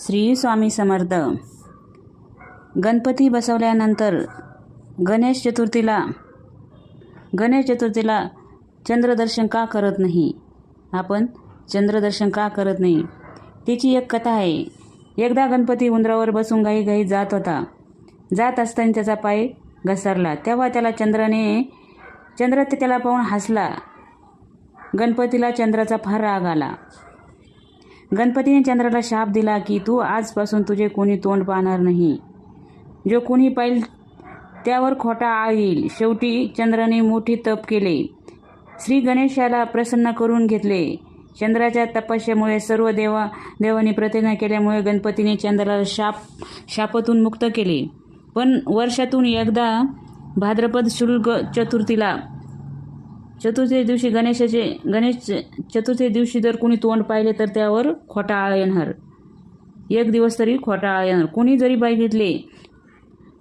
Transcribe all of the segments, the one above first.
श्री स्वामी समर्थ. गणपती बसवल्यानंतर गणेश चतुर्थीला गणेश चतुर्थीला चंद्रदर्शन का करत नाही? आपण चंद्रदर्शन का करत नाही? तिची एक कथा आहे. एकदा गणपती उंदरावर बसून घाई घाई जात होता. जात असताना त्याचा पाय घसरला. तेव्हा त्याला चंद्राने चंद्र ते त्याला पाहून हसला. गणपतीला चंद्राचा फार राग आला. गणपतीने चंद्राला शाप दिला की तू आजपासून तुझे कोणी तोंड पाहणार नाही. जो कोणी पाहिल त्यावर खोटा आळ येईल. शेवटी चंद्राने मोठी तप केले. श्री गणेशाला प्रसन्न करून घेतले. चंद्राच्या तपस्यामुळे सर्व देवा देवांनी प्रतिज्ञा केल्यामुळे गणपतीने चंद्राला शाप शापातून मुक्त केले. पण वर्षातून एकदा भाद्रपद शुल्क चतुर्थीला चतुर्थी दिवशी गणेशाचे गणेश चतुर्थी दिवशी जर कोणी तोंड पाहिले तर त्यावर खोटा आळ येणार एक दिवस तरी खोटा आळ येणार कोणी जरी बघितले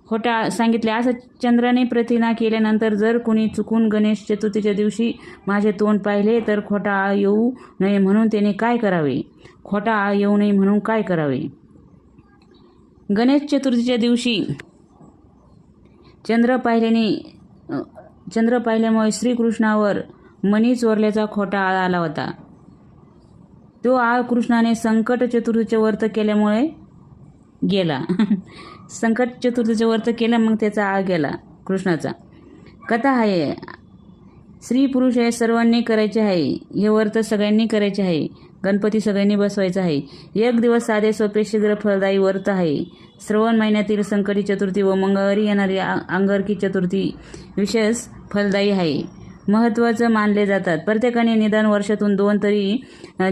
खोटा सांगितले असं चंद्राने प्रतिना केल्यानंतर जर कोणी चुकून गणेश चतुर्थीच्या दिवशी माझे तोंड पाहिले तर खोटा आळ येऊ नये म्हणून त्याने काय करावे? खोटा आळ येऊ नये म्हणून काय करावे? गणेश चतुर्थीच्या दिवशी चंद्र पाहिल्याने चंद्र पाहिल्यामुळे श्रीकृष्णावर मणी चोरल्याचा खोटा आळ आला होता. तो आळ कृष्णाने संकट चतुर्थीचे व्रत केल्यामुळे गेला. संकट चतुर्थीचे व्रत केलं मग त्याचा आळ गेला कृष्णाचा. कथा आहे स्त्री पुरुष हे सर्वांनी करायचे आहे. हे व्रत सगळ्यांनी करायचे आहे. गणपती सगळ्यांनी बसवायचा आहे. एक दिवस साधे सोपे शीघ्र फलदायी व्रत आहे. श्रवण महिन्यातील संकटी चतुर्थी व मंगळवारी येणारी अंगरकी अंगारकी चतुर्थी विशेष फलदायी आहे. महत्त्वाचं मानले जातात. प्रत्येकाने निदान वर्षातून दोन तरी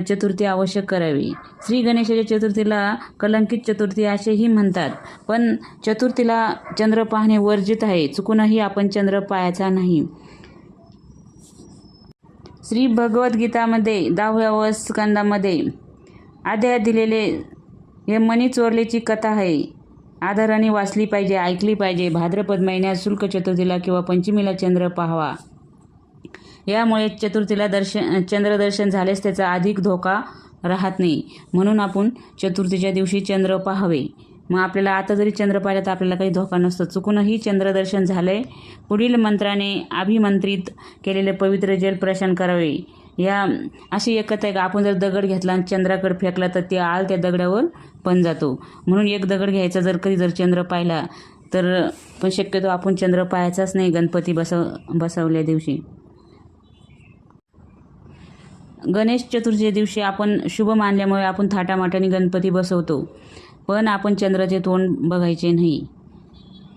चतुर्थी आवश्यक करावी. श्री गणेशाच्या चतुर्थीला कलंकित चतुर्थी असेही म्हणतात. पण चतुर्थीला चंद्र पाहणे वर्जित आहे. चुकूनही आपण चंद्र पाहायचा नाही. श्री भगवद्गीतामध्ये दहाव्या स्कंदामध्ये आद्या दिलेले हे मनी चोरलेची कथा आहे. आदराने वाचली पाहिजे ऐकली पाहिजे. भाद्रपद महिन्यात शुल्क चतुर्थीला किंवा पंचमीला चंद्र पाहावा. यामुळे चतुर्थीला दर्शन चंद्रदर्शन झाल्यास त्याचा अधिक धोका राहत नाही. म्हणून आपण चतुर्थीच्या दिवशी चंद्र पाहावे. मग आपल्याला आता जरी चंद्र पाहिला तर आपल्याला काही धोका नसतो. चुकूनही चंद्रदर्शन झालं आहे पुढील मंत्राने अभिमंत्रित केलेले पवित्र जल प्रशान करावे. या अशी एक आहे का? आपण जर दगड घेतला आणि चंद्राकडे फेकला तर ते आळ त्या दगडावर पण जातो. म्हणून एक दगड घ्यायचा जर कधी जर चंद्र पाहिला तर पण शक्यतो आपण चंद्र पाहायचाच नाही गणपती बसव बसवल्या दिवशी. गणेश चतुर्थीच्या दिवशी आपण शुभ मानल्यामुळे आपण थाटामाटाने गणपती बसवतो. पण आपण चंद्राचे तोंड बघायचे नाही.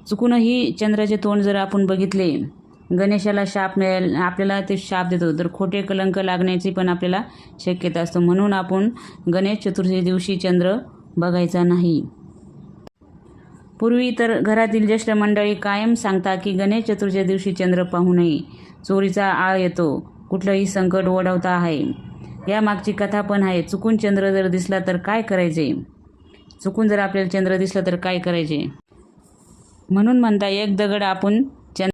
चुकूनही चंद्राचे तोंड जर आपण बघितले गणेशाला शाप मिळेल आपल्याला ते शाप देतो तर खोटे कलंक लागण्याची पण आपल्याला शक्यता असतो. म्हणून आपण गणेश चतुर्थी दिवशी चंद्र बघायचा नाही. पूर्वी तर घरातील ज्येष्ठ मंडळी कायम सांगता की गणेश चतुर्थीच्या दिवशी चंद्र पाहू नये. चोरीचा आळ येतो. कुठलंही संकट ओढवता आहे. या मागची कथा पण आहे. चुकून चंद्र जर दिसला तर काय करायचे? चुकून जर आपल्याला चंद्र दिसला तर काय करायचे? म्हणून म्हणता एक दगड आपण